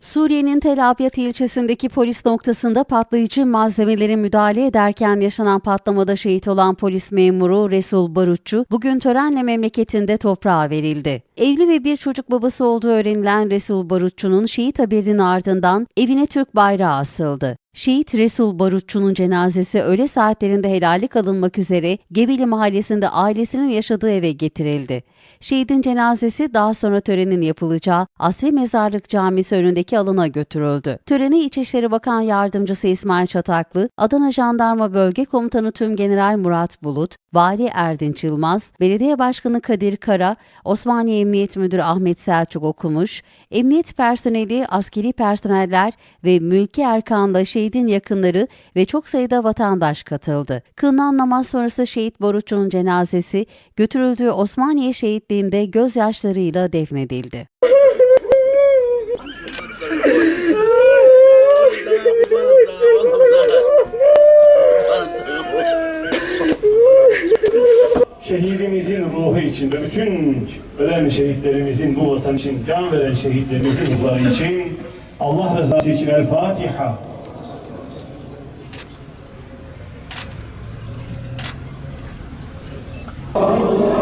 Suriye'nin Tel Abyad ilçesindeki polis noktasında patlayıcı malzemelere müdahale ederken yaşanan patlamada şehit olan polis memuru Resul Barutçu bugün törenle memleketinde toprağa verildi. Evli ve bir çocuk babası olduğu öğrenilen Resul Barutçu'nun şehit haberinin ardından evine Türk bayrağı asıldı. Şehit Resul Barutçu'nun cenazesi öğle saatlerinde helallik alınmak üzere Gebeli mahallesinde ailesinin yaşadığı eve getirildi. Şehidin cenazesi daha sonra törenin yapılacağı Asri Mezarlık Camisi önündeki alana götürüldü. Törene İçişleri Bakan Yardımcısı İsmail Çataklı, Adana Jandarma Bölge Komutanı Tümgeneral Murat Bulut, Vali Erdinç Yılmaz, Belediye Başkanı Kadir Kara, Osmaniye Emniyet Müdürü Ahmet Selçuk Okumuş, emniyet personeli, askeri personeller ve mülki erkanda şehidin yakınları ve çok sayıda vatandaş katıldı. Kılınan namaz sonrası şehit Boruç'un cenazesi götürüldüğü Osmaniye şehitliğinde gözyaşlarıyla defnedildi. şehidimizin ruhu için ve bütün ölen şehitlerimizin bu vatan için can veren şehitlerimizin ruhları için Allah rızası için El Fatiha. Amém.